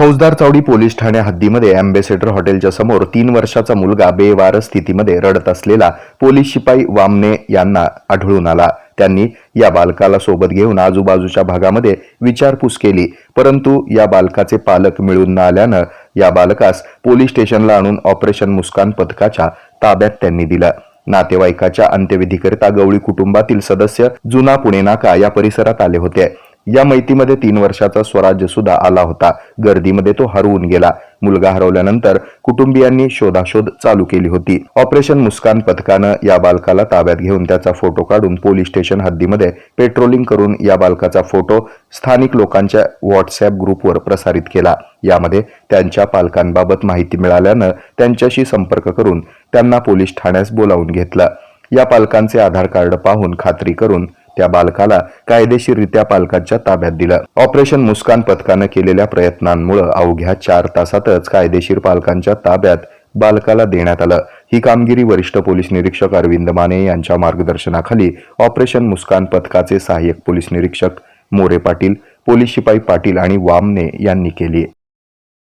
फौजदार चावडी पोलीस ठाणे हद्दीमध्ये अँबेसेडर हॉटेलच्या समोर तीन वर्षाचा मुलगा बेवार स्थितीमध्ये रडत असलेला पोलीस शिपाई वामने यांना आढळून आला. त्यांनी या बालकाला सोबत घेऊन आजूबाजूच्या भागामध्ये विचारपूस केली परंतु या बालकाचे पालक मिळून न आल्यानं या बालकास पोलीस स्टेशनला आणून ऑपरेशन मुस्कान पथकाच्या ताब्यात त्यांनी दिलं. नातेवाईकाच्या अंत्यविधीकरिता गवळी कुटुंबातील सदस्य जुना पुणे नाका या परिसरात आले होते. या मैतीमध्ये तीन वर्षाचा स्वराज्य सुद्धा आला होता. गर्दीमध्ये तो हरवून गेला. मुलगा हरवल्यानंतर कुटुंबियांनी शोधाशोध चालू केली होती. ऑपरेशन मुस्कान पथकानं या बालकाला ताब्यात घेऊन त्याचा फोटो काढून पोलीस स्टेशन हद्दीमध्ये पेट्रोलिंग करून या बालकाचा फोटो स्थानिक लोकांच्या व्हॉट्सअप ग्रुपवर प्रसारित केला. यामध्ये त्यांच्या पालकांबाबत माहिती मिळाल्यानं त्यांच्याशी संपर्क करून त्यांना पोलीस ठाण्यास बोलावून घेतलं. या पालकांचे आधार कार्ड पाहून खात्री करून त्या बालकाला कायदेशीररित्या पालकांच्या ताब्यात दिलं. ऑपरेशन मुस्कान पथकानं केलेल्या प्रयत्नांमुळे अवघ्या चार तासातच कायदेशीर पालकांच्या ताब्यात बालकाला देण्यात आलं. ही कामगिरी वरिष्ठ पोलीस निरीक्षक अरविंद माने यांच्या मार्गदर्शनाखाली ऑपरेशन मुस्कान पथकाचे सहाय्यक पोलीस निरीक्षक मोरे पाटील पोलीस शिपाई पाटील आणि वामने यांनी केली.